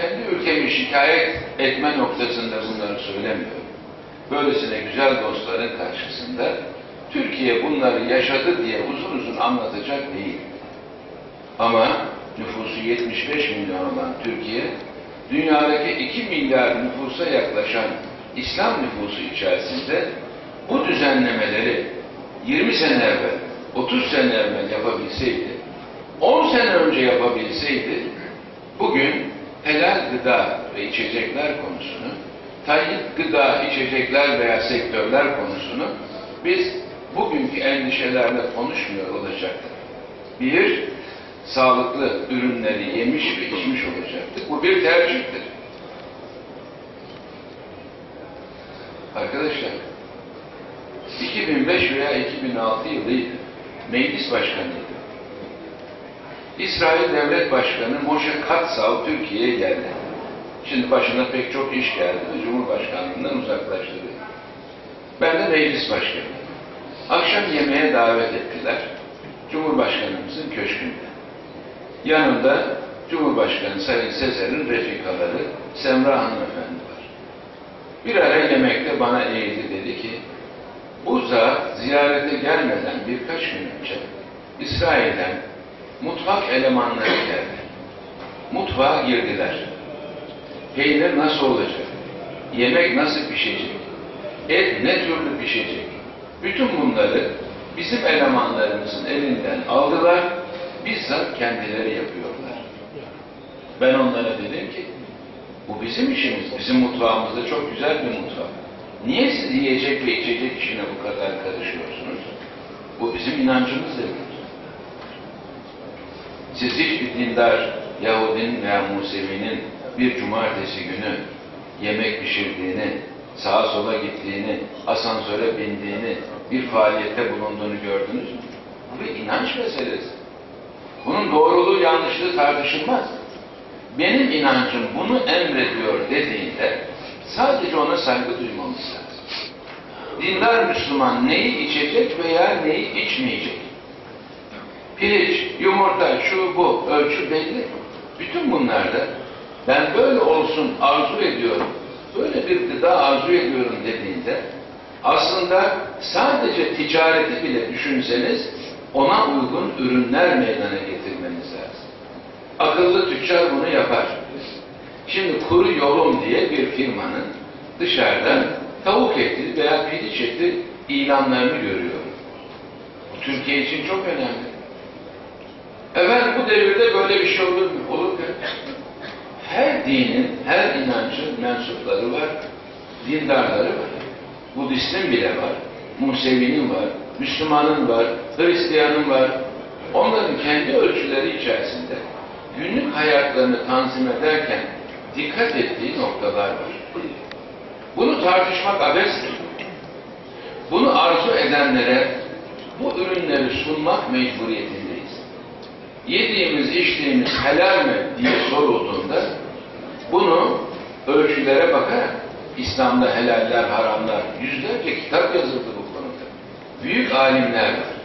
kendi ülkemi şikayet etme noktasında bunları söylemiyorum. Böylesine güzel dostların karşısında Türkiye bunları yaşadı diye uzun uzun anlatacak değil. Ama nüfusu 75 milyon olan Türkiye, dünyadaki 2 milyar nüfusa yaklaşan İslam nüfusu içerisinde bu düzenlemeleri 20 sene evvel, 30 sene evvel yapabilseydi, 10 sene önce yapabilseydi, bugün helal gıda ve içecekler konusunu, tayyip gıda, içecekler veya sektörler konusunu biz bugünkü endişelerle konuşmuyor olacaktık. Bir, sağlıklı ürünleri yemiş ve içmiş olacaktık. Bu bir tercihtir. Arkadaşlar, 2005 veya 2006 yılıydı. Meclis başkanıydı. İsrail Devlet Başkanı Moshe Katsav Türkiye'ye geldi. Şimdi başına pek çok iş geldi Cumhurbaşkanlığından uzaklaştırdı. Ben de meclis başkanıyım. Akşam yemeğe davet ettiler. Cumhurbaşkanımızın köşkünde. Yanında Cumhurbaşkanı Sayın Sezer'in refikaları Semra Hanımefendi var. Bir ara yemekte bana eğildi dedi ki bu zat ziyarete gelmeden birkaç gün önce İsrail'den mutfak elemanları geldi. Mutfağa girdiler. Peynir nasıl olacak? Yemek nasıl pişecek? Et ne türlü pişecek? Bütün bunları bizim elemanlarımızın elinden aldılar. Bizzat kendileri yapıyorlar. Ben onlara dedim ki bu bizim işimiz. Bizim mutfağımızda çok güzel bir mutfak. Niye siz yiyecek ve içecek işine bu kadar karışıyorsunuz? Bu bizim inancımız dedim. Siz hiçbir dindar Yahudinin veya Musevi'nin bir cumartesi günü yemek pişirdiğini, sağa sola gittiğini, asansöre bindiğini, bir faaliyette bulunduğunu gördünüz mü? Bu bir inanç meselesi. Bunun doğruluğu, yanlışlığı tartışılmaz. Benim inancım bunu emrediyor dediğinde sadece ona saygı duymamız lazım. Dindar Müslüman neyi içecek veya neyi içmeyecek? Pirinç, yumurta, şu bu, ölçü belli. Bütün bunlarda ben böyle olsun arzu ediyorum, böyle bir gıda arzu ediyorum dediğinde aslında sadece ticareti bile düşünseniz ona uygun ürünler meydana getirmeniz lazım. Akıllı tüccar bunu yapar. Şimdi kuru yolum diye bir firmanın dışarıdan tavuk eti veya piliç eti ilanlarını görüyorum. Türkiye için çok önemli. Efendim bu devirde böyle bir şey olur mu? Olur mu? Her dinin, her inancın mensupları var, dindarları var. Budistin bile var, Musevi'nin var, Müslümanın var, Hristiyanın var. Onların kendi ölçüleri içerisinde günlük hayatlarını tanzim ederken dikkat ettiği noktalar var. Bunu tartışmak abestir. Bunu arzu edenlere bu ürünleri sunmak mecburiyetindeyiz. Yediğimiz, içtiğimiz helal mi diye sorulduğunda bunu ölçülere bakarak İslam'da helaller, haramlar, yüzlerce kitap yazıldı bu konuda. Büyük alimler var.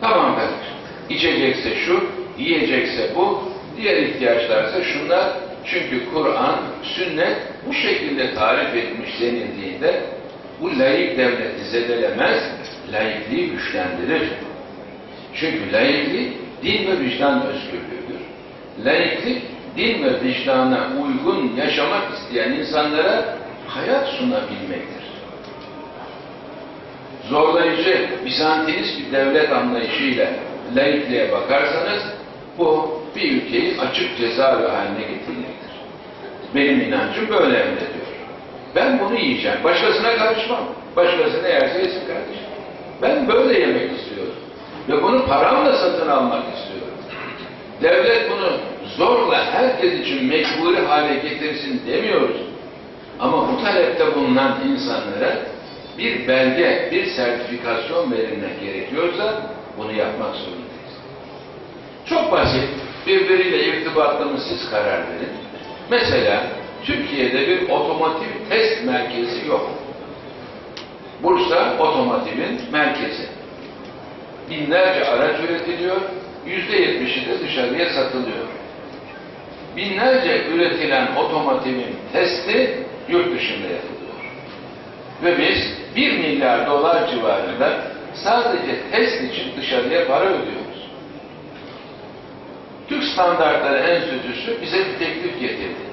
Tamam kardeşim, içecekse şu, yiyecekse bu, diğer ihtiyaçlarsa şunlar. Çünkü Kur'an, sünnet bu şekilde tarif etmiş denildiğinde bu layık devleti zedelemez, layıklığı güçlendirir. Çünkü layıklık din ve vicdan özgürlüğüdür. Laiklik, din ve vicdana uygun yaşamak isteyen insanlara hayat sunabilmektir. Zorlayıcı, Bizantinist bir devlet anlayışıyla laikliğe bakarsanız bu bir ülkeyi açık cezaevi haline getirmektir. Benim inancım böyle emrediyor. Ben bunu yiyeceğim. Başkasına karışmam. Başkası ne yerse yesin kardeşim. Ben böyle yemek istiyorum. Ve bunu paramla satın almak istiyorum. Devlet bunu zorla herkes için mecburi hale getirsin demiyoruz. Ama bu talepte bulunan insanlara bir belge, bir sertifikasyon verilmek gerekiyorsa bunu yapmak zorundayız. Çok basit. Birbiriyle irtibatlı mı siz karar verin. Mesela Türkiye'de bir otomotiv test merkezi yok. Bursa otomotivin merkezi binlerce araç üretiliyor, yüzde yetmişi de dışarıya satılıyor. binlerce üretilen otomotivin testi yurt dışında yapılıyor. Ve biz 1 milyar dolar civarında sadece test için dışarıya para ödüyoruz. Türk Standartları Enstitüsü bize bir teklif getirdi.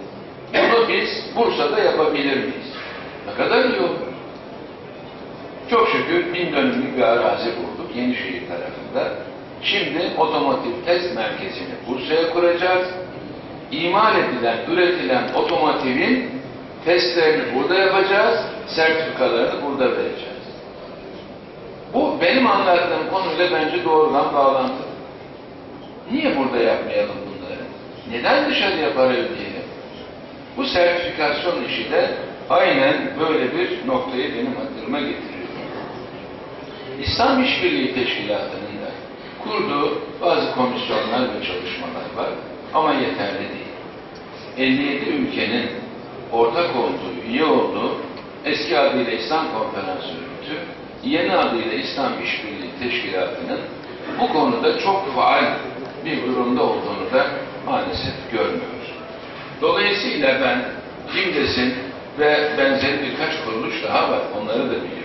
Bunu biz Bursa'da yapabilir miyiz? Ne kadar iyi olur. Çok şükür bin dönümlük bir arazi bulduk Yenişehir tarafında. Şimdi otomotiv test merkezini Bursa'ya kuracağız. İmal edilen, üretilen otomotivin testlerini burada yapacağız, sertifikalarını burada vereceğiz. Bu benim anlattığım konuyla bence doğrudan bağlantılı. Niye burada yapmayalım bunları? Neden dışarıya para ödeyelim? Bu sertifikasyon işi de aynen böyle bir noktayı benim hatırıma getiriyor. İslam İşbirliği Teşkilatı'nın da kurduğu bazı komisyonlar ve çalışmalar var ama yeterli değil. 57 ülkenin ortak olduğu, üye olduğu eski adıyla İslam Konferansı Örgütü, yeni adıyla İslam İşbirliği Teşkilatı'nın bu konuda çok faal bir durumda olduğunu da maalesef görmüyoruz. Dolayısıyla ben Cimdes'in ve benzeri birkaç kuruluş daha var, onları da biliyorum.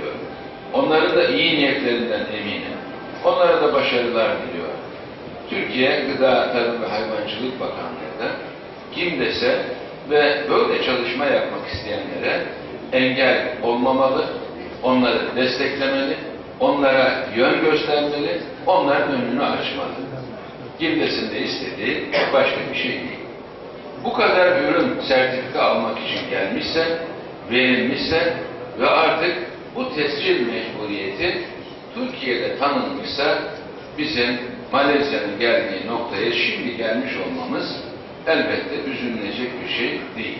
Onların da iyi niyetlerinden eminim. Onlara da başarılar diliyorum. Türkiye Gıda, Tarım ve Hayvancılık Bakanlığı da Cimdes'e ve böyle çalışma yapmak isteyenlere engel olmamalı, onları desteklemeli, onlara yön göstermeli, onların önünü açmalı. Gildes'in de istediği başka bir şey değil. Bu kadar ürün sertifika almak için gelmişse, verilmişse ve artık bu tescil mecburiyeti Türkiye'de tanınmışsa bizim Malezya'nın geldiği noktaya şimdi gelmiş olmamız elbette üzülünecek bir şey değil.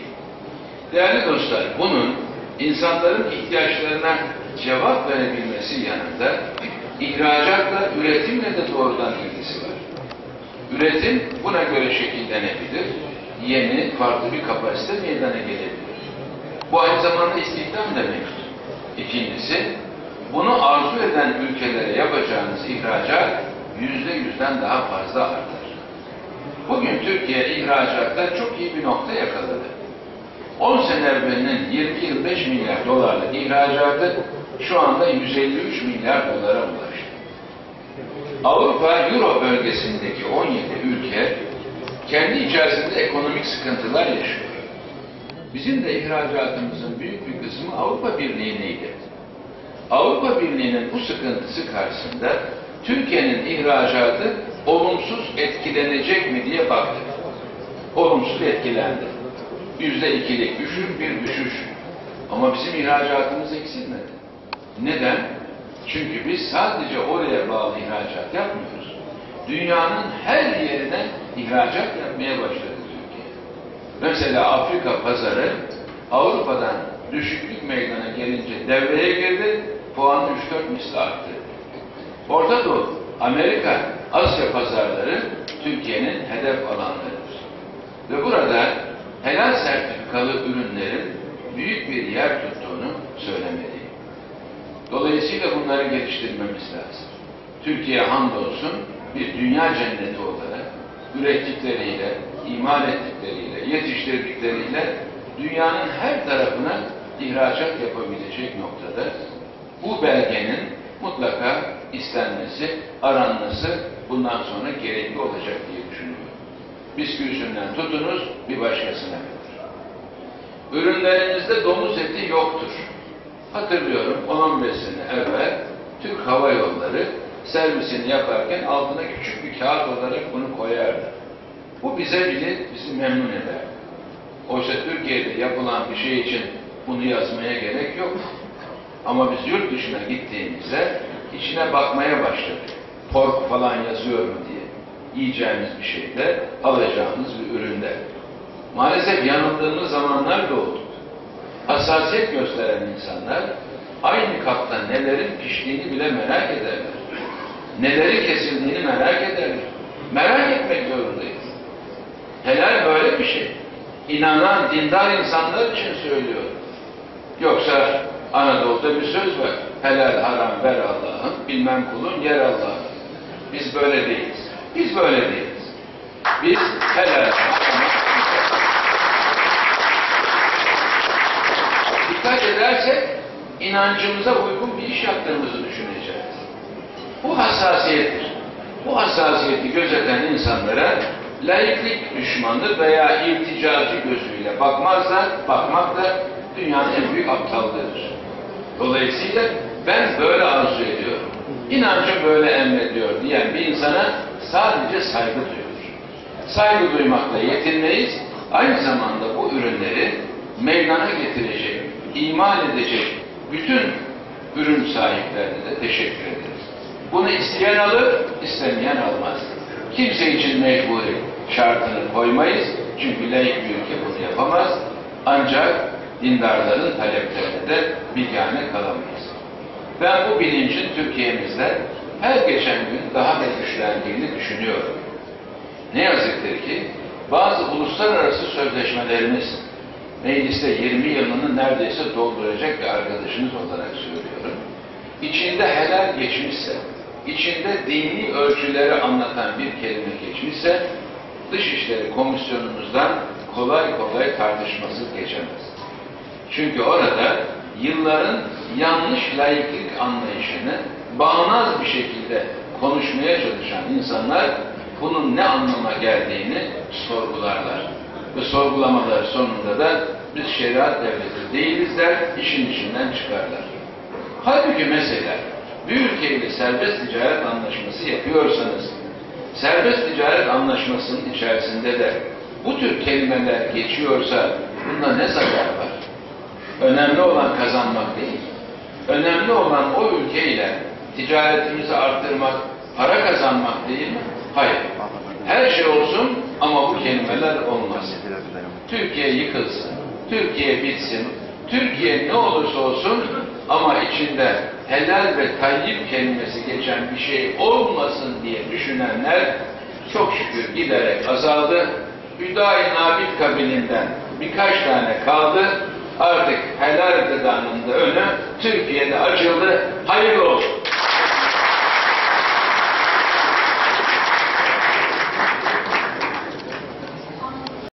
Değerli dostlar, bunun insanların ihtiyaçlarına cevap verebilmesi yanında ihracatla, üretimle de doğrudan ilgisi var. Üretim buna göre şekillenebilir, yeni, farklı bir kapasite meydana gelebilir. Bu aynı zamanda istihdam demektir. İkincisi, bunu arzu eden ülkelere yapacağınız ihracat yüzde yüzden daha fazla artar. Bugün Türkiye ihracatta çok iyi bir nokta yakaladı. 10 sene evvelinin 20-25 milyar dolarlık ihracatı şu anda 153 milyar dolara ulaştı. Avrupa, Euro bölgesindeki 17 ülke kendi içerisinde ekonomik sıkıntılar yaşıyor. Bizim de ihracatımızın büyük bir kısmı Avrupa Birliği'neydi. Avrupa Birliği'nin bu sıkıntısı karşısında Türkiye'nin ihracatı olumsuz etkilenecek mi diye baktık. Olumsuz etkilendi. Yüzde ikilik düşük bir düşüş. Ama bizim ihracatımız eksilmedi. Neden? Çünkü biz sadece oraya bağlı ihracat yapmıyoruz. Dünyanın her yerine ihracat yapmaya başladı Türkiye. Mesela Afrika pazarı Avrupa'dan düşüklük meydana gelince devreye girdi, puanı 3-4 misli arttı. Orta Doğu, Amerika, Asya pazarları Türkiye'nin hedef alanlarıdır. Ve burada helal sertifikalı ürünlerin büyük bir yer tuttuğunu söylemeliyim. Dolayısıyla bunları geliştirmemiz lazım. Türkiye hamdolsun bir dünya cenneti olarak ürettikleriyle, imal ettikleriyle, yetiştirdikleriyle dünyanın her tarafına ihracat yapabilecek noktada bu belgenin mutlaka istenmesi, aranması bundan sonra gerekli olacak diye düşünüyorum. Bisküvisinden tutunuz bir başkasına kadar. Ürünlerimizde domuz eti yoktur. Hatırlıyorum 10-15 sene evvel Türk Hava Yolları servisini yaparken altına küçük bir kağıt olarak bunu koyardı. Bu bize bile bizi memnun eder. Oysa Türkiye'de yapılan bir şey için bunu yazmaya gerek yok. Ama biz yurt dışına gittiğimizde içine bakmaya başladık. Pork falan yazıyor mu diye. Yiyeceğimiz bir şeyde, alacağımız bir üründe. Maalesef yanıldığımız zamanlar da oldu. Hassasiyet gösteren insanlar aynı kapta nelerin piştiğini bile merak ederler. Neleri kesildiğini merak ederler. Merak etmek zorundayız. Helal böyle bir şey. İnanan, dindar insanlar için söylüyorum. Yoksa Anadolu'da bir söz var. Helal haram ver Allah'ın, bilmem kulun yer Allah'ın. Biz böyle değiliz. Biz böyle değiliz. Biz helal haram. Dikkat edersek inancımıza uygun bir iş yaptığımızı düşüneceğiz. Bu hassasiyettir. Bu hassasiyeti gözeten insanlara laiklik düşmanı veya irticacı gözüyle bakmazlar, bakmak da dünyanın en büyük aptallığıdır. Dolayısıyla ben böyle arzu ediyorum. İnancım böyle emrediyor diyen bir insana sadece saygı duyulur. Saygı duymakla yetinmeyiz. Aynı zamanda bu ürünleri meydana getirecek, imal edecek bütün ürün sahiplerine de teşekkür ederiz. Bunu isteyen alır, istemeyen almaz. Kimse için mecburi şartını koymayız. Çünkü laik bir ülke bunu yapamaz. Ancak dindarların taleplerine de bilgane kalamayız. Ben bu bilincin Türkiye'mizde her geçen gün daha da güçlendiğini düşünüyorum. Ne yazıktır ki bazı uluslararası sözleşmelerimiz mecliste 20 yılını neredeyse dolduracak bir arkadaşınız olarak söylüyorum. İçinde helal geçmişse, içinde dini ölçüleri anlatan bir kelime geçmişse Dışişleri Komisyonumuzdan kolay kolay tartışmasız geçemez. Çünkü orada yılların yanlış laiklik anlayışını bağnaz bir şekilde konuşmaya çalışan insanlar bunun ne anlama geldiğini sorgularlar. Ve sorgulamalar sonunda da biz şeriat devleti değiliz der, işin içinden çıkarlar. Halbuki mesela bir ülkeyle serbest ticaret anlaşması yapıyorsanız, serbest ticaret anlaşmasının içerisinde de bu tür kelimeler geçiyorsa bunda ne zarar var? Önemli olan kazanmak değil. Önemli olan o ülkeyle ticaretimizi arttırmak, para kazanmak değil mi? Hayır. Her şey olsun ama bu kelimeler olmaz. Türkiye yıkılsın, Türkiye bitsin, Türkiye ne olursa olsun ama içinde helal ve tayyip kelimesi geçen bir şey olmasın diye düşünenler çok şükür giderek azaldı. Hüdayi Nabit kabilinden birkaç tane kaldı. Artık helal gıdanın da önü Türkiye'de açıldı. Hayırlı olsun.